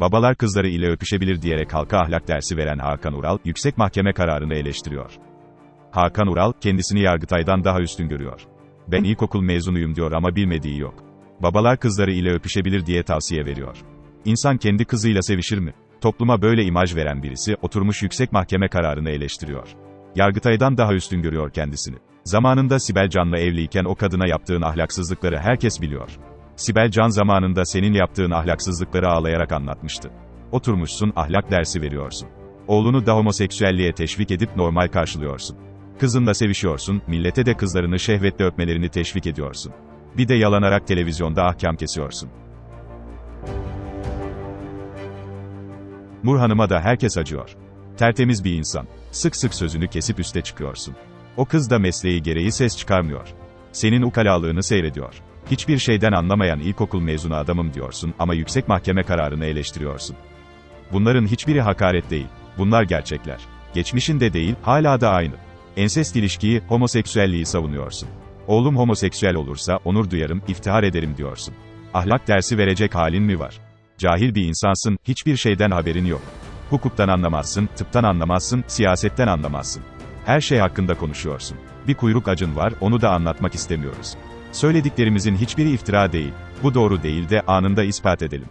Babalar kızları ile öpüşebilir diyerek halka ahlak dersi veren Hakan Ural, yüksek mahkeme kararını eleştiriyor. Hakan Ural, kendisini Yargıtay'dan daha üstün görüyor. Ben ilkokul mezunuyum diyor ama bilmediği yok. Babalar kızları ile öpüşebilir diye tavsiye veriyor. İnsan kendi kızıyla sevişir mi? Topluma böyle imaj veren birisi, oturmuş yüksek mahkeme kararını eleştiriyor. Yargıtay'dan daha üstün görüyor kendisini. Zamanında Sibel Can'la evliyken o kadına yaptığın ahlaksızlıkları herkes biliyor. Sibel Can zamanında senin yaptığın ahlaksızlıkları ağlayarak anlatmıştı. Oturmuşsun, ahlak dersi veriyorsun. Oğlunu da homoseksüelliğe teşvik edip normal karşılıyorsun. Kızınla sevişiyorsun, millete de kızlarını şehvetle öpmelerini teşvik ediyorsun. Bir de yalanarak televizyonda ahkam kesiyorsun. Nur Hanım'a da herkes acıyor. Tertemiz bir insan. Sık sık sözünü kesip üste çıkıyorsun. O kız da mesleği gereği ses çıkarmıyor. Senin ukalalığını seyrediyor. Hiçbir şeyden anlamayan ilkokul mezunu adamım diyorsun ama yüksek mahkeme kararını eleştiriyorsun. Bunların hiçbiri hakaret değil. Bunlar gerçekler. Geçmişinde değil, hala da aynı. Ensest ilişkiyi, homoseksüelliği savunuyorsun. Oğlum homoseksüel olursa onur duyarım, iftihar ederim diyorsun. Ahlak dersi verecek halin mi var? Cahil bir insansın, hiçbir şeyden haberin yok. Hukuktan anlamazsın, tıptan anlamazsın, siyasetten anlamazsın. Her şey hakkında konuşuyorsun. Bir kuyruk acın var, onu da anlatmak istemiyoruz. Söylediklerimizin hiçbiri iftira değil. Bu doğru değil de anında ispat edelim.